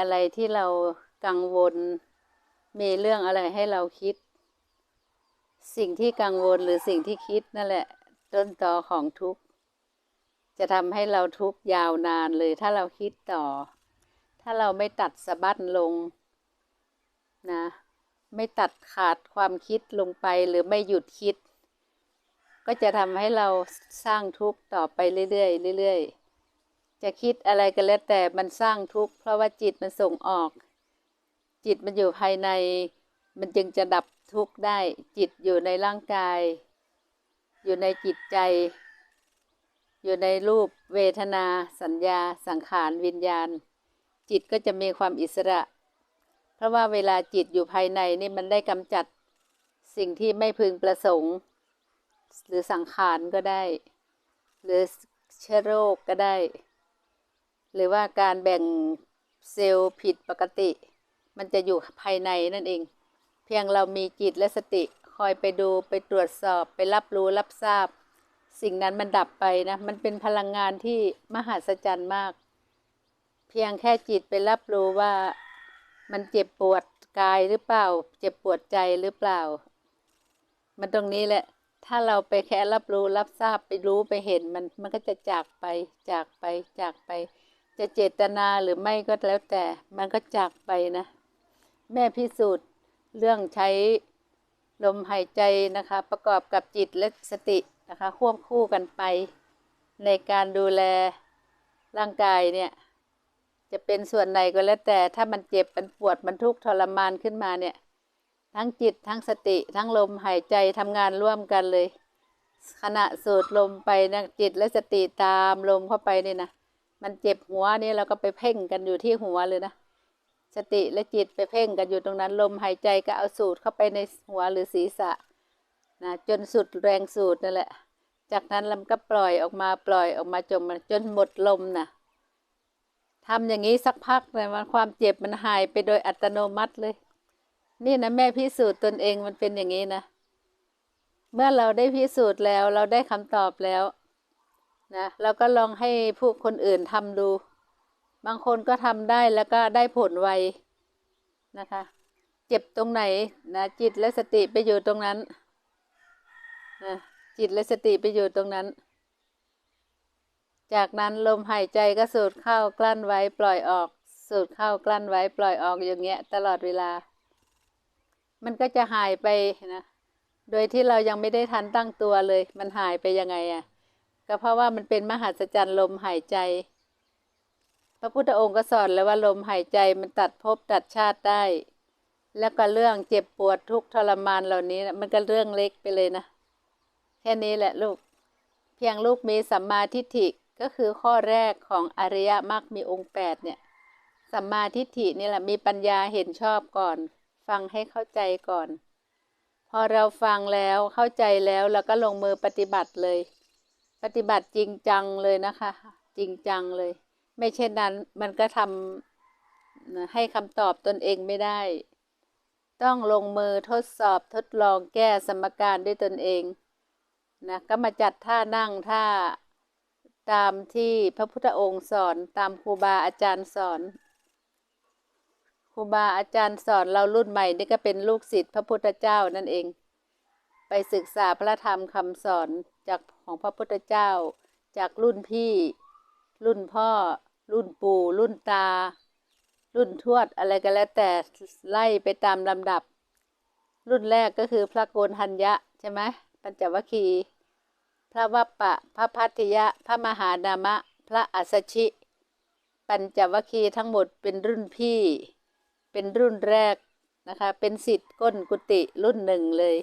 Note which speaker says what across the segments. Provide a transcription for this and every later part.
Speaker 1: อะไรที่เรากังวล มีเรื่องอะไรให้เราคิด สิ่งที่กังวลหรือสิ่งที่คิดนั่นแหละ ต้นตอของทุกข์ จะทำให้เราทุกข์ยาวนานเลย ถ้าเราคิดต่อ ถ้าเราไม่ตัดสะบั้นลงนะ ไม่ตัดขาดความคิดลงไปหรือไม่หยุดคิด ก็จะทำให้เราสร้างทุกข์ต่อไปเรื่อยๆเรื่อยๆ จะคิดอะไรก็แล้วแต่มันสร้างทุกข์เพราะว่าจิตมันส่งออก จิตมันอยู่ภายใน มันจึงจะดับทุกข์ได้ จิตอยู่ในร่างกาย อยู่ในจิตใจ อยู่ในรูปเวทนา สัญญา สังขารวิญญาณ จิตก็จะมีความอิสระ เพราะว่าเวลาจิตอยู่ภายในนี่มันได้กำจัดสิ่งที่ไม่พึงประสงค์ หรือสังขารก็ได้ หรือเชื้อโรคก็ได้ หรือว่าการแบ่งเซลล์ผิดปกติ มันจะอยู่ภายในนั่นเอง เพียงเรามีจิตและสติคอยไปดูไปตรวจสอบไปรับรู้รับทราบ สิ่งนั้นมันดับไปนะ มันเป็นพลังงานที่มหัศจรรย์มาก เพียงแค่จิตไปรับรู้ว่ามันเจ็บปวดกายหรือเปล่า เจ็บปวดใจหรือเปล่า มันตรงนี้แหละ ถ้าเราไปแค่รับรู้รับทราบไปรู้ไปเห็นมันมันก็จะจากไปจากไปจากไป จะเจตนาหรือไม่ก็แล้วแต่ มันก็จากไปนะ แม่พิสูจน์เรื่องใช้ลมหายใจนะคะ ประกอบกับจิตและสตินะคะควบคู่กันไป ในการดูแลร่างกายเนี่ย จะเป็นส่วนไหนก็แล้วแต่ ถ้ามันเจ็บมันปวดมันทุกข์ทรมานขึ้นมาเนี่ย ทั้งจิตทั้งสติ ทั้งลมหายใจทำงานร่วมกันเลย ขณะสูดลมไปนะจิตและสติตามลมเข้าไปนี่นะ มันเจ็บหัวนี่เราก็ไปเพ่งกันอยู่ที่หัวเลยนะ สติและจิตไปเพ่งกันอยู่ตรงนั้น ลมหายใจก็เอาสูดเข้าไปในหัวหรือศีรษะนะจนสุดแรงสูดนั่นแหละ จากนั้นลำก็ปล่อยออกมาปล่อยออกมาจนมันจนหมดลมนะทำอย่างนี้สักพักเลยมันความเจ็บมันหายไปโดยอัตโนมัติเลย นี่นะแม่พิสูจน์ตนเองมันเป็นอย่างนี้นะ เมื่อเราได้พิสูจน์แล้วเราได้คำตอบแล้ว นะเราก็ลองให้ผู้คนอื่นทำดู บางคนก็ทำได้แล้วก็ได้ผลไวนะคะ เจ็บตรงไหนนะจิตและสติไปอยู่ตรงนั้นนะจิตและสติไปอยู่ตรงนั้น จากนั้นลมหายใจก็สูดเข้ากลั้นไว้ปล่อยออก สูดเข้ากลั้นไว้ปล่อยออกอย่างเงี้ย ตลอดเวลา มันก็จะหายไปนะ โดยที่เรายังไม่ได้ทันตั้งตัวเลย มันหายไปยังไงอะ่ะ ก็เพราะว่ามันเป็นมหัศจรรย์ลมหายใจ พระพุทธองค์ก็สอนแล้วว่าลมหายใจมันตัดภพตัดชาติได้ แล้วก็เรื่องเจ็บปวดทุกทรมานเหล่านี้มันก็เรื่องเล็กไปเลยนะ แค่นี้แหละลูก เพียงลูกมีสัมมาทิฏฐิก็คือข้อแรกของอริยมรรคมีองค์แปดเนี่ย สัมมาทิฏฐินี่แหละมีปัญญาเห็นชอบก่อน ฟังให้เข้าใจก่อน พอเราฟังแล้วเข้าใจแล้วเราก็ลงมือปฏิบัติเลย ปฏิบัติจริงจังเลยนะคะ จริงจังเลย ไม่เช่นนั้น มันก็ทำให้คำตอบตนเองไม่ได้ ต้องลงมือทดสอบทดลองแก้สมการด้วยตนเองนะก็มาจัดท่านั่งท่าตามที่พระพุทธองค์สอนตามครูบาอาจารย์สอนครูบาอาจารย์สอนเรารุ่นใหม่นี่ก็เป็นลูกศิษย์พระพุทธเจ้านั่นเอง ไปศึกษาพระธรรมคำสอน จากของพระพุทธเจ้า จากรุ่นพี่ รุ่นพ่อ รุ่นปู่ รุ่นตา รุ่นทวดอะไรก็แล้วแต่ไล่ไปตามลำดับ รุ่นแรกก็คือพระโกนทัญญะใช่ไหมปัญจวัคคีย์พระวัปปะ พระพัทยะ พระมหานามะ พระอัสชิ ปัญจวัคคีย์ทั้งหมดเป็นรุ่นพี่ เป็นรุ่นแรกนะคะ เป็นสิทธิ์ก้นกุฏิรุ่นหนึ่งเลย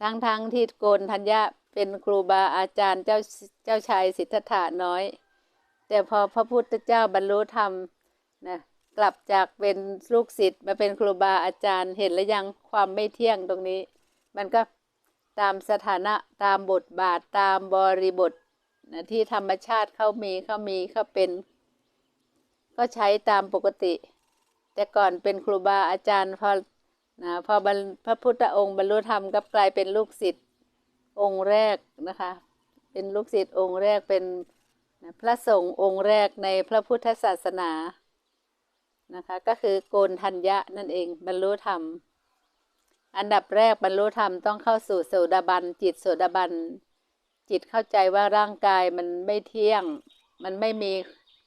Speaker 1: ทั้งทั้งที่โกนทัญญะ เป็นครูบาอาจารย์เจ้าเจ้าชายสิทธัตถะน้อย แต่พอพระพุทธเจ้าบรรลุธรรมนะกลับจากเป็นลูกศิษย์มาเป็นครูบาอาจารย์เห็นแล้วยังความไม่เที่ยงตรงนี้ มันก็ตามสถานะตามบทบาทตามบริบทนะที่ธรรมชาติเขามีเขามีเขาเป็น ก็ใช้ตามปกติ แต่ก่อนเป็นครูบาอาจารย์พอนะพอบรรพระพุทธองค์บรรลุธรรมก็กลายเป็นลูกศิษย์ องค์แรกนะคะ เป็นลูกศิษย์องค์แรกเป็นพระสงฆ์องค์แรกในพระพุทธศาสนานะคะ ก็คือโกนทัญญะนั่นเองบรรลุธรรม อันดับแรกบรรลุธรรมต้องเข้าสู่โสดาบัน จิตโสดาบัน จิตเข้าใจว่าร่างกายมันไม่เที่ยง มันไม่มี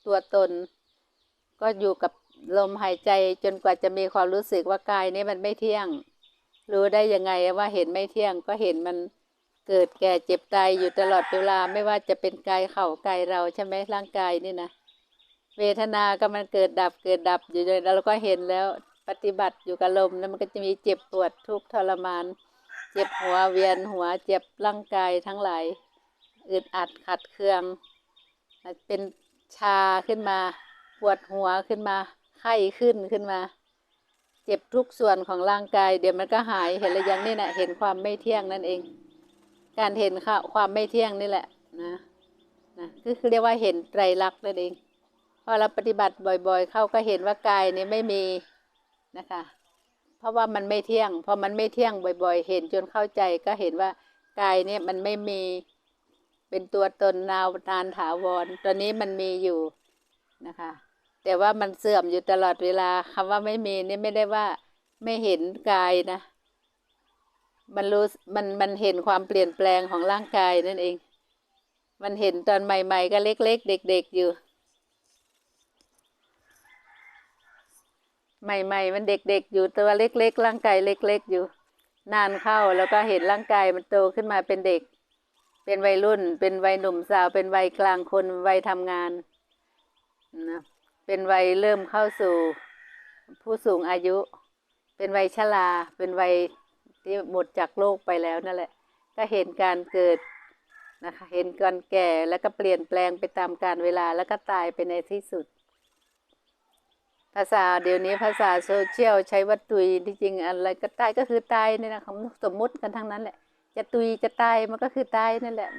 Speaker 1: ตัวตน ก็อยู่กับลมหายใจจนกว่าจะมีความรู้สึกว่ากายนี้มันไม่เที่ยง รู้ได้ยังไงว่าเห็นไม่เที่ยงก็เห็นมัน เกิดแก่เจ็บตายอยู่ตลอดเวลาไม่ว่าจะเป็นกายเข่ากายเราใช่ไหมร่างกายนี่นะเวทนาก็มันเกิดดับเกิดดับอยู่เลยแล้วเราก็เห็นแล้วปฏิบัติอยู่กับลมแล้วมันก็จะมีเจ็บปวดทุกข์ทรมาน เจ็บหัวเวียนหัวเจ็บร่างกายทั้งหลายอึดอัดขัดเคือง เป็นชาขึ้นมา ปวดหัวขึ้นมาไข้ขึ้นขึ้นมา เจ็บทุกส่วนของร่างกาย เดี๋ยวมันก็หายเห็นแล้วยังนี่นะเห็นความไม่เที่ยงนั่นเอง การเห็นค่ะความไม่เที่ยงนี่แหละนะนะก็คือเรียกว่าเห็นไตรลักษณ์นั่นเองพอเราปฏิบัติบ่อย ๆ เข้าก็เห็นว่ากายนี้ไม่มีนะคะ เพราะว่ามันไม่เที่ยงพอมันไม่เที่ยงบ่อย ๆ เห็นจนเข้าใจก็เห็นว่ากายเนี่ยมันไม่มีเป็นตัวตนนาวนานถาวรตอนนี้มันมีอยู่นะคะ แต่ว่ามันเสื่อมอยู่ตลอดเวลาคำว่าไม่มีนี่ไม่ได้ว่าไม่เห็นกายนะ มันรู้มันมันเห็นความเปลี่ยนแปลงของร่างกายนั่นเอง มันเห็นตอนใหม่ ๆ ก็เล็ก ๆ เด็ก ๆ อยู่ ใหม่ ๆ มันเด็ก ๆ อยู่ตัวเล็ก ๆ ร่างกายเล็ก ๆ อยู่ นานเข้าแล้วก็เห็นร่างกายมันโตขึ้นมาเป็นเด็ก เป็นวัยรุ่น เป็นวัยหนุ่มสาว เป็นวัยกลางคนวัยทำงานนะเป็นวัยเริ่มเข้าสู่ผู้สูงอายุ เป็นวัยชรา เป็นวัย ที่หมดจากโลกไปแล้วนั่นแหละก็เห็นการเกิดนะคะเห็นการแก่แล้วก็เปลี่ยนแปลงไปตามกาลเวลาแล้วก็ตายไปในที่สุด ภาษาเดี๋ยวนี้ภาษาโซเชียลใช้ว่าตุยที่จริงอะไรก็ตายก็คือตายเนี่ยนะคำสมมุติกันทั้งนั้นแหละ จะตุยจะตายมันก็คือตายนั่นแหละ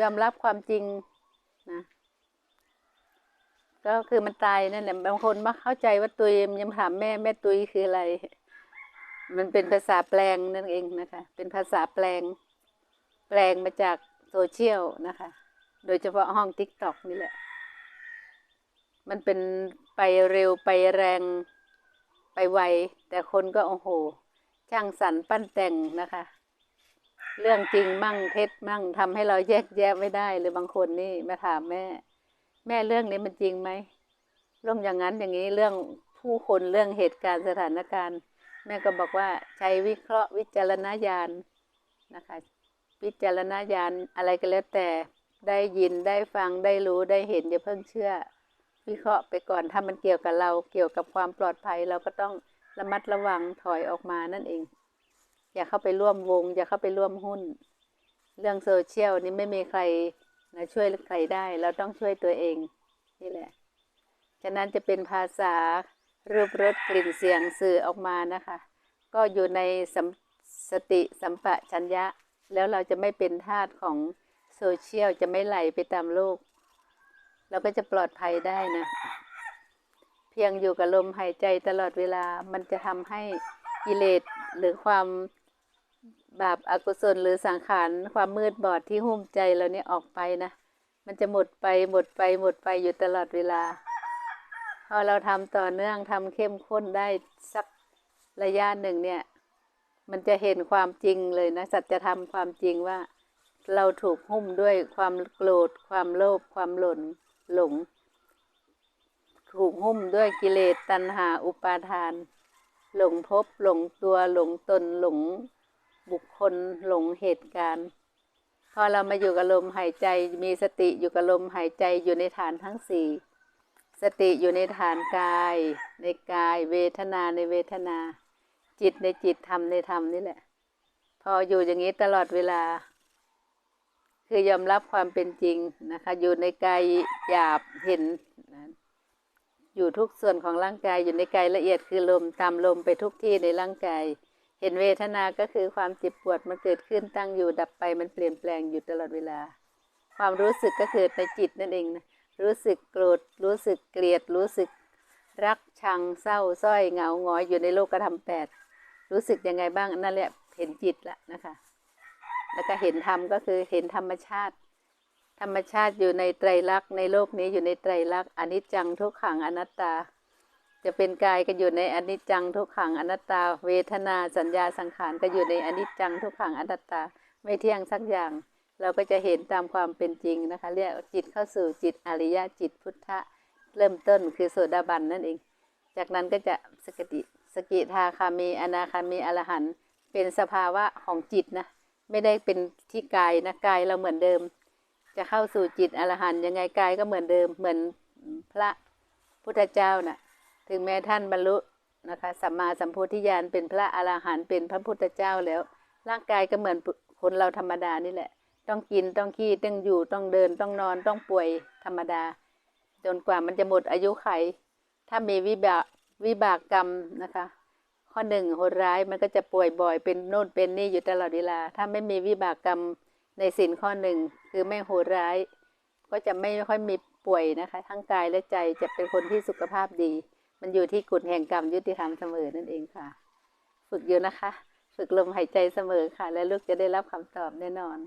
Speaker 1: ยอมรับความจริงนะก็คือมันตายนั่นแหละบางคนมักเข้าใจว่าตุยมันยังถามแม่แม่ตุยคืออะไร มันเป็นภาษาแปลงนั่นเองนะคะ เป็นภาษาแปลง แปลงมาจากโซเชียลนะคะ โดยเฉพาะห้องทิกตอกนี่แหละ มันเป็นไปเร็วไปแรงไปไว แต่คนก็โอ้โห ช่างสรรปั้นแต่งนะคะ เรื่องจริงมั่งเท็จมั่งทำให้เราแยกแยะไม่ได้เลยบางคนนี่มาถามแม่ แม่เรื่องนี้มันจริงไหมเรื่องอย่างนั้นอย่างนี้เรื่องผู้คนเรื่องเหตุการณ์สถานการณ์ แม่ก็บอกว่าใช้วิเคราะห์วิจารณญาณนะคะ วิจารณญาณอะไรก็แล้วแต่ได้ยินได้ฟังได้รู้ได้เห็นอย่าเพิ่งเชื่อ วิเคราะห์ไปก่อนถ้ามันเกี่ยวกับเราเกี่ยวกับความปลอดภัยเราก็ต้องระมัดระวังถอยออกมานั่นเอง อย่าเข้าไปร่วมวง อย่าเข้าไปร่วมหุ้น เรื่องโซเชียลนี่ไม่มีใครนะช่วยใครได้ เราต้องช่วยตัวเองนี่แหละ ฉะนั้นจะเป็นภาษา รูปรสกลิ่นเสียงสื่อออกมานะคะ ก็อยู่ในสสติสัมปชัญญะ แล้วเราจะไม่เป็นทาสของโซเชียลจะไม่ไหลไปตามโลก เราก็จะปลอดภัยได้นะ เพียงอยู่กับลมหายใจตลอดเวลามันจะทำให้กิเลสหรือความบาปอากุศลหรือสังขารความมืดบอดที่หุ้มใจเราเนี่ยออกไปนะ มันจะหมดไปหมดไปหมดไปอยู่ตลอดเวลา อเราทำต่อเนื่องทำเข้มข้นได้สักระยะหนึ่งเนี่ย มันจะเห็นความจริงเลยนะ สัจธรรมความจริงว่า เราถูกหุ้มด้วยความโกรธ ความโลภความหลงหลง ถูกหุ้มด้วยกิเลสตัณหาอุปาทาน หลงภพหลงตัวหลงตนหลงบุคคลหลงเหตุการณ์พอเรามาอยู่กับลมหายใจมีสติอยู่กับลมหายใจอยู่ในฐานทั้งสี่ สติอยู่ในฐานกาย ในกายเวทนาในเวทนา จิตในจิตธรรมในธรรมนี่แหละ พออยู่อย่างนี้ตลอดเวลา คือยอมรับความเป็นจริงนะคะ อยู่ในกายหยาบเห็น อยู่ทุกส่วนของร่างกายอยู่ในกายละเอียดคือลมตามลมไปทุกที่ในร่างกาย เห็นเวทนาก็คือความเจ็บปวดมันเกิดขึ้นตั้งอยู่ดับไปมันเปลี่ยนแปลงอยู่ตลอดเวลา ความรู้สึกก็คือในจิตนั่นเองนะ รู้สึกโกรธ รู้สึกเกลียด รู้สึกรักชังเศร้าส้อยเหงาหงอยอยู่ในโลกธรรมแปด รู้สึกยังไงบ้างนั่นแหละเห็นจิตละนะคะ แล้วก็เห็นธรรมก็คือเห็นธรรมชาติ ธรรมชาติอยู่ในไตรลักษณ์ในโลกนี้อยู่ในไตรลักษณ์อนิจจังทุกขังอนัตตา จะเป็นกายก็อยู่ในอนิจจังทุกขังอนัตตา เวทนาสัญญาสังขารก็อยู่ในอนิจจังทุกขังอนัตตา ไม่เที่ยงสักอย่าง เราก็จะเห็นตามความเป็นจริงนะคะ เรียกจิตเข้าสู่จิตอริยะจิตพุทธะเริ่มต้นคือโสดาบันนั่นเอง จากนั้นก็จะสกติสกิทาคามีอนาคามีอรหันต์เป็นสภาวะของจิตนะไม่ได้เป็นที่กายนะกายเราเหมือนเดิม จะเข้าสู่จิตอรหันต์ยังไงกายก็เหมือนเดิมเหมือนพระพุทธเจ้าน่ะถึงแม้ท่านบรรลุนะคะสัมมาสัมโพธิญาณเป็นพระอรหันต์เป็นพระพุทธเจ้าแล้ว ร่างกายก็เหมือนคนเราธรรมดานี่แหละ ต้องกินต้องขี้ต้องอยู่ต้องเดินต้องนอนต้องป่วยธรรมดา จนกว่ามันจะหมดอายุไข ถ้ามีวิบากวิบากกรรมนะคะ ข้อหนึ่งโหดร้ายมันก็จะป่วยบ่อยเป็นโน่นเป็นนี่อยู่ตลอดเวลา ถ้าไม่มีวิบากกรรมในสินข้อหนึ่งคือไม่โหดร้าย ก็จะไม่ค่อยมีป่วยนะคะ ทั้งกายและใจจะเป็นคนที่สุขภาพดี มันอยู่ที่กุฎแห่งกรรมยุติธรรมเสมอนั่นเองค่ะ ฝึกอยู่นะคะ ฝึกลมหายใจเสมอค่ะ และลูกจะได้รับคำตอบแน่นอน